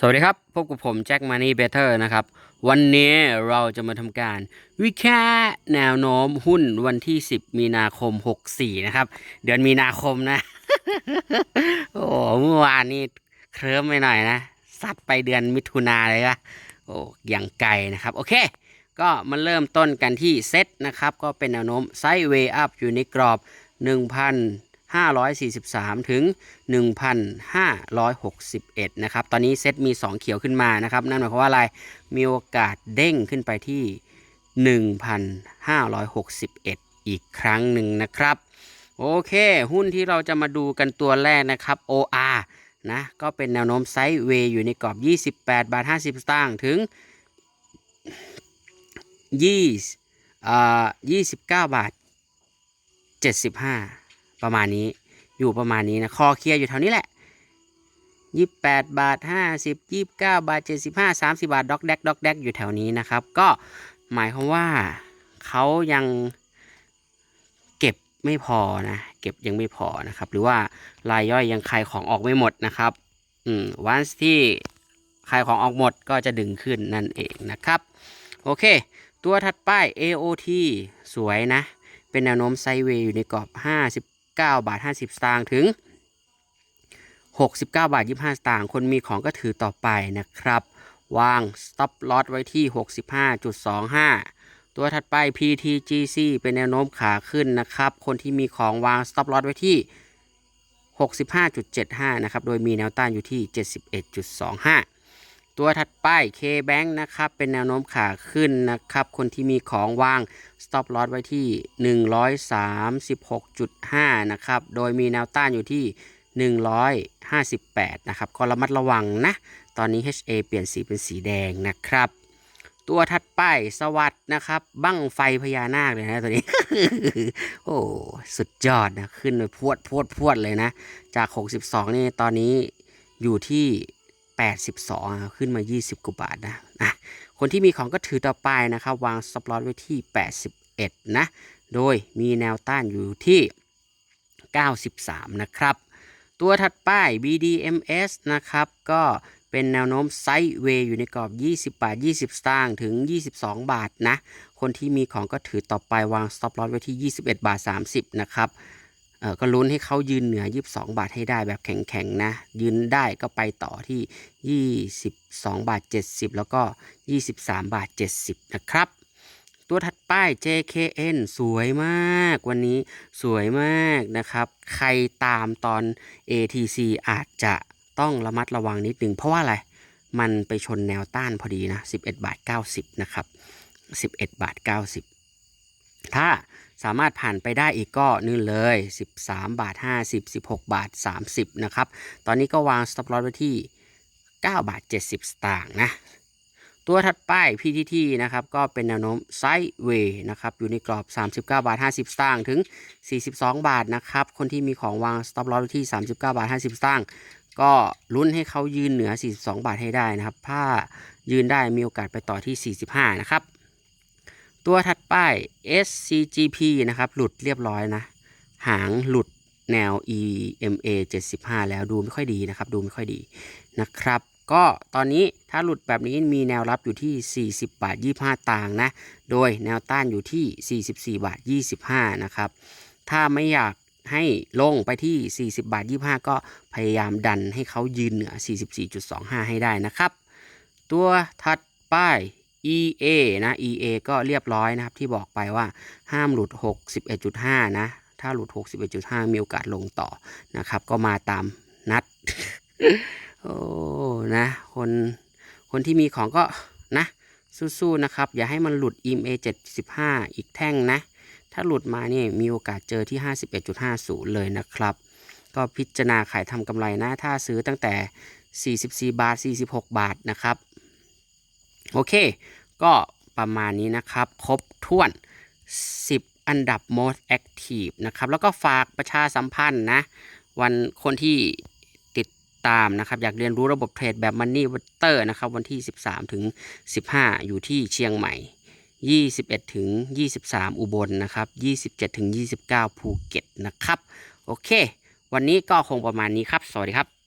สวัสดีครับ พบกับผมแจ็คมานี่เบเตอร์นะครับ วันนี้เราจะมาทำการ วิเคราะห์แนวโน้มหุ้นวันที่ 10 มีนาคม 64 นะครับ เดือนมีนาคมนะ โอ้เมื่อวานนี้เคลิ้มไปหน่อยนะซัดไปเดือนมิถุนาเลยอะโอ้อย่างไกลนะครับ โอเค ก็มาเริ่มต้นกันที่เซตนะครับ ก็เป็นแนวโน้มไซด์เวย์อัพอยู่ในกรอบ 543 ถึง 1,561 นะครับ ตอนนี้เซตมี 2 เขียวขึ้นมานะครับ นั่นหมายความว่าอะไร มีโอกาสเด้งขึ้นไปที่ 1,561 อีกครั้งหนึ่งนะครับ โอเค หุ้นที่เราจะมาดูกันตัวแรกนะครับ OR นะ ก็เป็นแนวโน้มไซด์เวย์อยู่ในกรอบ 28 บาท 50 สตางค์ถึง 20อ่า29 บาท 75 ประมาณนี้อยู่ประมาณนี้นะคอเคลียร์อยู่แถวนี้แหละ28บาท50 29บาท75 30บาทด็อกแดกด็อกแดกอยู่แถวนี้นะครับ ก็หมายความว่าเขายังเก็บไม่พอนะ เก็บยังไม่พอนะครับ หรือว่ารายย่อยยังขายของออกไม่หมดนะครับ อืมวันที่ขายของออกหมดก็จะดึงขึ้นนั่นเองนะครับ โอเค ตัวถัดไป AOT สวยนะ เป็นแนวโน้มไซด์เวย์อยู่ในกรอบ59 บาท 50 สตางค์ถึง 69 บาท 25 สตางค์คนมีของก็ถือต่อไปนะครับ วาง stop loss ไว้ที่ 65.25 ตัวถัดไป PTGC เป็นแนวโน้มขาขึ้นนะครับ คนที่มีของวาง stop loss ไว้ที่ 65.75 นะครับ โดยมีแนวต้านอยู่ที่ 71.25 ตัวถัดไป K-Bank นะครับ เป็นแนวโน้มขาขึ้นนะครับ คนที่มีของวาง stop loss ไว้ที่ 136.5 นะครับ โดยมีแนวต้านอยู่ที่ 158 นะครับ ก็ระมัดระวังนะ ตอนนี้ HA เปลี่ยนสีเป็นสีแดงนะครับ ตัวถัดไปสวัสดนะครับ บั้งไฟพญานาคเลยนะตัวนี้ โอ้สุดยอดนะ ขึ้นไปพวดพวดพวดเลยนะ จาก 62 นี่ตอนนี้อยู่ที่ 82ขึ้นมา 20กว่าบาทนะอะคนที่มีของก็ถือต่อไปนะครับ วางสต็อปลอสไว้ที่ 81 นะ โดยมีแนวต้านอยู่ที่ 93 นะครับ ตัวถัดไป BDMs นะครับ ก็เป็นแนวโน้มไซด์เวย์อยู่ในกรอบ 20 บาท 20 สตางค์ถึง 22 บาทนะ คนที่มีของก็ถือต่อไปวาง stop loss ไว้ที่ 21 บาท 30 นะครับ เออก็ลุ้นให้เขายืนเหนือ 22 บาทให้ได้แบบแข็งๆนะ ยืนได้ก็ไปต่อที่ 22 บาท 70 แล้วก็ 23 บาท 70 นะครับ ตัวถัดไป JKN สวยมากวันนี้สวยมากนะครับ ใครตามตอน ATC อาจจะต้องระมัดระวังนิดนึง เพราะว่าอะไร มันไปชนแนวต้านพอดีนะ 11 บาท 90 นะครับ 11 บาท 90 ถ้า สามารถผ่านไปได้อีกก็นี่เลย 13 บาท 50 16 บาท 30 นะครับ ตอนนี้ก็วาง stop loss ไว้ที่ 9 บาท 70 สตางค์นะ ตัวถัดไป PTT นะครับ ก็เป็นแนวโน้มไซด์เวย์นะครับ อยู่ในกรอบ 39 บาท 50 สตางค์ถึง 42 บาทนะครับ คนที่มีของวาง stop loss ไว้ที่ 39 บาท 50 สตางค์ก็ลุ้นให้เขายืนเหนือ 42 บาทให้ได้นะครับ ถ้ายืนได้มีโอกาสไปต่อที่ 45 นะครับ ตัวถัดไป SCGP นะครับ หลุดเรียบร้อยนะ หางหลุดแนว EMA 75 แล้วดูไม่ค่อยดีนะครับ ดูไม่ค่อยดีนะครับ ก็ตอนนี้ถ้าหลุดแบบนี้มีแนวรับอยู่ที่ 40 บาท 25 ต่างค์นะ โดยแนวต้านอยู่ที่ 44 บาท 25 นะครับ ถ้าไม่อยากให้ลงไปที่ 40 บาท 25 ก็พยายามดันให้เขายืนเหนือ 44.25 ให้ได้นะครับ ตัวถัดไป EA นะ EA ก็เรียบร้อยนะครับที่บอกไปว่าห้ามหลุด 61.5 นะ ถ้าหลุด 61.5 มีโอกาสลงต่อนะครับ ก็มาตามนัด โอ้นะ คนคนที่มีของก็นะ สู้ๆนะครับ อย่าให้มันหลุด EMA 75 อีกแท่งนะ ถ้าหลุดมานี่มีโอกาสเจอที่ 51.50 เลยนะครับ ก็พิจารณาขายทำกำไรนะ ถ้าซื้อตั้งแต่ 44 บาท 46 บาทนะครับ โอเค ก็ประมาณนี้นะครับ ครบถ้วน 10 อันดับ most active นะครับ แล้วก็ฝากประชาสัมพันธ์นะ วันคนที่ติดตามนะครับ อยากเรียนรู้ระบบเทรดแบบ Money Water นะครับ วันที่ 13 ถึง 15 อยู่ที่เชียงใหม่ 21 ถึง 23 อุบลนะครับ 27 ถึง 29 ภูเก็ตนะครับ โอเค วันนี้ก็คงประมาณนี้ครับ สวัสดีครับ